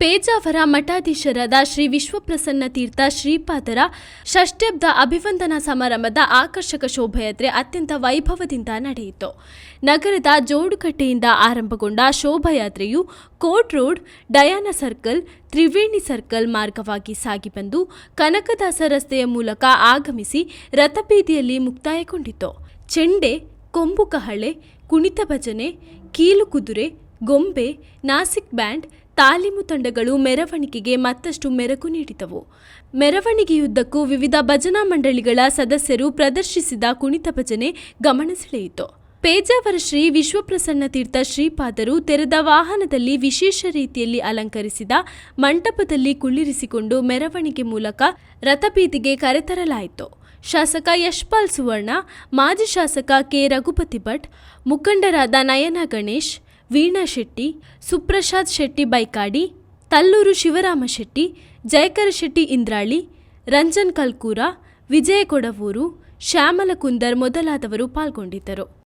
ಪೇಜಾವರ ಮಠಾಧೀಶರಾದ ಶ್ರೀ ವಿಶ್ವಪ್ರಸನ್ನ ತೀರ್ಥ ಶ್ರೀಪಾದರ ಷಷ್ಠಬ್ದ ಅಭಿವಂದನಾ ಸಮಾರಂಭದ ಆಕರ್ಷಕ ಶೋಭಾಯಾತ್ರೆ ಅತ್ಯಂತ ವೈಭವದಿಂದ ನಡೆಯಿತು. ನಗರದ ಜೋಡುಕಟ್ಟೆಯಿಂದ ಆರಂಭಗೊಂಡ ಶೋಭಾಯಾತ್ರೆಯು court road, Diana circle, Triveni circle ಮಾರ್ಗವಾಗಿ ಸಾಗಿ ಬಂದು ಕನಕದಾಸ ರಸ್ತೆಯ ಮೂಲಕ ಆಗಮಿಸಿ ರಥಬೀದಿಯಲ್ಲಿ ಮುಕ್ತಾಯಗೊಂಡಿತು. ಚೆಂಡೆ, ಕೊಂಬು ಕಹಳೆ, ಕುಣಿತ ಭಜನೆ, ಕೀಲು ಕುದುರೆ ಗೊಂಬೆ, ನಾಸಿಕ್ ಬ್ಯಾಂಡ್, ತಾಲೀಮು ತಂಡಗಳು ಮೆರವಣಿಗೆಗೆ ಮತ್ತಷ್ಟು ಮೆರಗು ನೀಡಿದವು. ಮೆರವಣಿಗೆಯುದ್ದಕ್ಕೂ ವಿವಿಧ ಭಜನಾ ಮಂಡಳಿಗಳ ಸದಸ್ಯರು ಪ್ರದರ್ಶಿಸಿದ ಕುಣಿತ ಭಜನೆ ಗಮನ ಸೆಳೆಯಿತು. ಪೇಜಾವರ ಶ್ರೀ ವಿಶ್ವಪ್ರಸನ್ನ ತೀರ್ಥ ಶ್ರೀಪಾದರು ತೆರೆದ ವಾಹನದಲ್ಲಿ ವಿಶೇಷ ರೀತಿಯಲ್ಲಿ ಅಲಂಕರಿಸಿದ ಮಂಟಪದಲ್ಲಿ ಕುಳ್ಳಿರಿಸಿಕೊಂಡು ಮೆರವಣಿಗೆ ಮೂಲಕ ರಥಬೀದಿಗೆ ಕರೆತರಲಾಯಿತು. ಶಾಸಕ ಯಶ್ಪಾಲ್ ಸುವರ್ಣ, ಮಾಜಿ ಶಾಸಕ ಕೆ. ರಘುಪತಿ ಭಟ್, ಮುಖಂಡರಾದ ನಯನ ಗಣೇಶ್ ವೀಣಾ ಶೆಟ್ಟಿ, ಸುಪ್ರಸಾದ್ ಶೆಟ್ಟಿ ಬೈಕಾಡಿ, ತಲ್ಲೂರು ಶಿವರಾಮ ಶೆಟ್ಟಿ, ಜಯಕರ ಶೆಟ್ಟಿ ಇಂದ್ರಾಳಿ, ರಂಜನ್ ಕಲ್ಕೂರ, ವಿಜಯ ಕೊಡವೂರು, ಶ್ಯಾಮಲ ಕುಂದರ್ ಮೊದಲಾದವರು ಪಾಲ್ಗೊಂಡಿದ್ದರು.